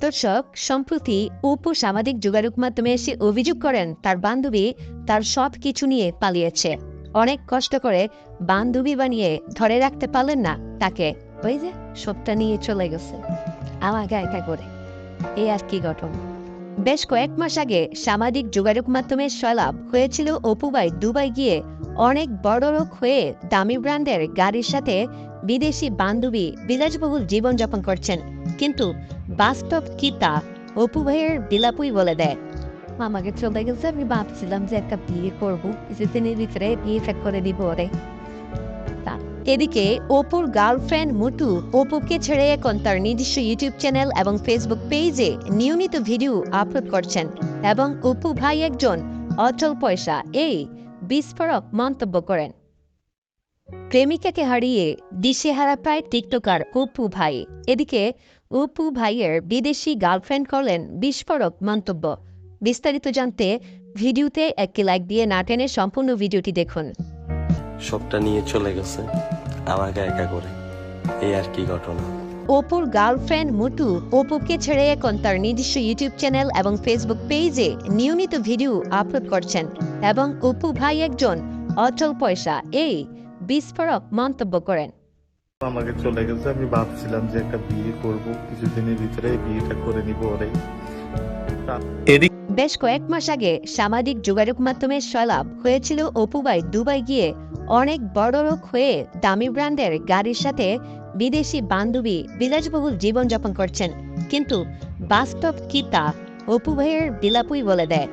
দর্শক সম্প্রতি অপু সামাজিক যোগাযোগ মাধ্যমে এসে অভিযোগ করেন, তার বান্ধবী তার সব কিছু নিয়ে পালিয়েছে। অনেক কষ্ট করে বান্ধবী বানিয়ে ধরে রাখতে পারলেন না তাকে। ওই যে সবটা নিয়ে চলে গেছে। আমাকে একা করে। এই আর কি ঘটনা বেশ কয়েক মাস আগে সামাজিক যোগাযোগ মাধ্যমে সয়লাভ হয়েছিল অপুবাই দুবাই গিয়ে অনেক বড় লোক হয়ে দামি ব্র্যান্ডের গাড়ির সাথে বিদেশি বান্ধবী বিলাসবহুল জীবনযাপন করছেন। কিন্তু বাস্তব কি তা অপু ভাইয়ের বিলাপুই বলে দেয়। আমাকে চলে গেছে আমি ভাবছিলাম যে একটা বিয়ে করব কিছুদিনের ভিতরে বিয়ে ফেক করে দিব ওরে। এদিকে অপুর গার্লফ্রেন্ড মুটু অপুকে ছেড়ে এখন তার নিজস্ব ইউটিউব চ্যানেল এবং ফেসবুক পেজে নিয়মিত ভিডিও আপলোড করছেন এবং অপু ভাই একজন অচল পয়সা এই বিস্ফোরক মন্তব্য করেন। প্রেমিকাকে হারিয়ে দিশেহারা প্রায় টিকটকার অপু ভাই। এদিকে অপু ভাইয়ের বিদেশি গার্লফ্রেন্ড করলেন বিস্ফোরক মন্তব্য। বিস্তারিত জানতে ভিডিওতে একটি লাইক দিয়ে না টেনে সম্পূর্ণ ভিডিওটি দেখুন। সবটা নিয়ে চলে গেছে আমাকে একা করে। এই আর কি ঘটনা? অপুর গার্লফ্রেন্ড মুটু অপুকে ছেড়ে এখন তার নিজস্ব ইউটিউব চ্যানেল এবং ফেসবুক পেজে নিয়মিত ভিডিও আপলোড করছেন এবং অপু ভাই একজন অচল পয়সা। এই বিস্ফোরক মন্তব্য করেন। আমাকে চলে গেছে আমি ভাবছিলাম যে একটা বিয়ে করব কিছুদিনের ভিতরে বিয়েটা করে নিব ওরে। বেশ কয়েক মাস আগে সামাজিক যোগাযোগ মাধ্যমে সয়লাভ হয়েছিল অপুবাই দুবাই গিয়ে অনেক বড় লোক হয়ে দামি ব্র্যান্ডের গাড়ির সাথে বিদেশি বান্ধবী বিলাসবহুল জীবনযাপন করছেন। কিন্তু বাস্তব কি তা অপু ভাইয়ের বিলাপুই বলে দেয়।